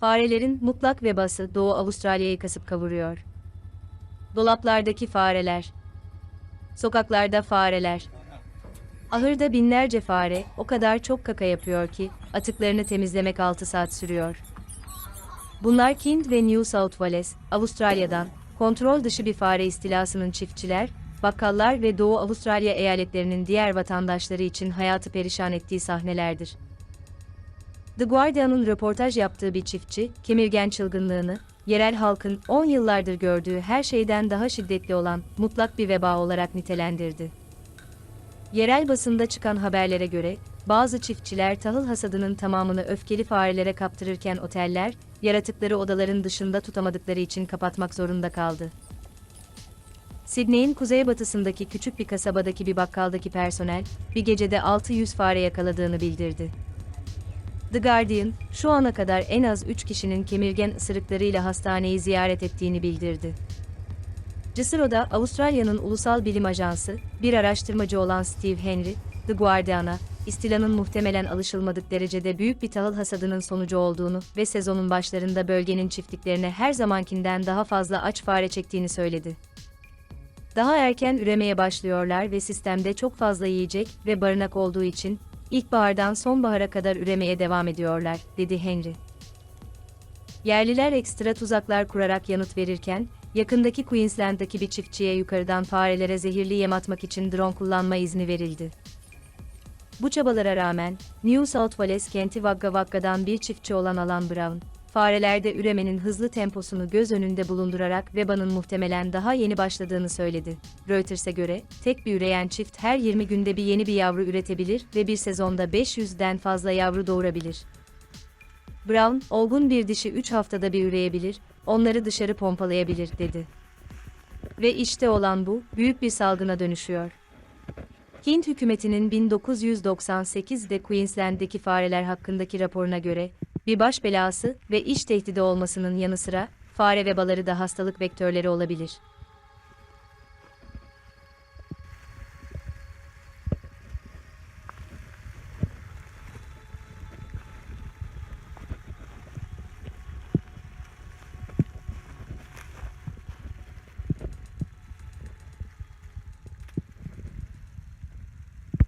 Farelerin mutlak vebası Doğu Avustralya'yı kasıp kavuruyor. Dolaplardaki fareler. Sokaklarda fareler. Ahırda binlerce fare o kadar çok kaka yapıyor ki atıklarını temizlemek 6 saat sürüyor. Bunlar Kind ve New South Wales, Avustralya'dan, kontrol dışı bir fare istilasının çiftçiler, bakkallar ve Doğu Avustralya eyaletlerinin diğer vatandaşları için hayatı perişan ettiği sahnelerdir. The Guardian'ın röportaj yaptığı bir çiftçi, kemirgen çılgınlığını, yerel halkın 10 yıllardır gördüğü her şeyden daha şiddetli olan mutlak bir veba olarak nitelendirdi. Yerel basında çıkan haberlere göre, bazı çiftçiler tahıl hasadının tamamını öfkeli farelere kaptırırken oteller, yaratıkları odaların dışında tutamadıkları için kapatmak zorunda kaldı. Sydney'in kuzeybatısındaki küçük bir kasabadaki bir bakkaldaki personel, bir gecede 600 fare yakaladığını bildirdi. The Guardian, şu ana kadar en az 3 kişinin kemirgen ısırıklarıyla hastaneyi ziyaret ettiğini bildirdi. Cısıro'da Avustralya'nın Ulusal Bilim Ajansı, bir araştırmacı olan Steve Henry, The Guardian'a, istilanın muhtemelen alışılmadık derecede büyük bir tahıl hasadının sonucu olduğunu ve sezonun başlarında bölgenin çiftliklerine her zamankinden daha fazla aç fare çektiğini söyledi. Daha erken üremeye başlıyorlar ve sistemde çok fazla yiyecek ve barınak olduğu için ilkbahardan sonbahara kadar üremeye devam ediyorlar, dedi Henry. Yerliler ekstra tuzaklar kurarak yanıt verirken, yakındaki Queensland'daki bir çiftçiye yukarıdan farelere zehirli yem atmak için drone kullanma izni verildi. Bu çabalara rağmen, New South Wales kenti Wagga Wagga'dan bir çiftçi olan Alan Brown, farelerde üremenin hızlı temposunu göz önünde bulundurarak vebanın muhtemelen daha yeni başladığını söyledi. Reuters'e göre, tek bir üreyen çift her 20 günde bir yeni bir yavru üretebilir ve bir sezonda 500'den fazla yavru doğurabilir. Brown, olgun bir dişi 3 haftada bir üreyebilir, onları dışarı pompalayabilir, dedi. Ve işte olan bu, büyük bir salgına dönüşüyor. Hint hükümetinin 1998'de Queensland'deki fareler hakkındaki raporuna göre, bir baş belası ve iş tehdidi olmasının yanı sıra, fare vebaları da hastalık vektörleri olabilir.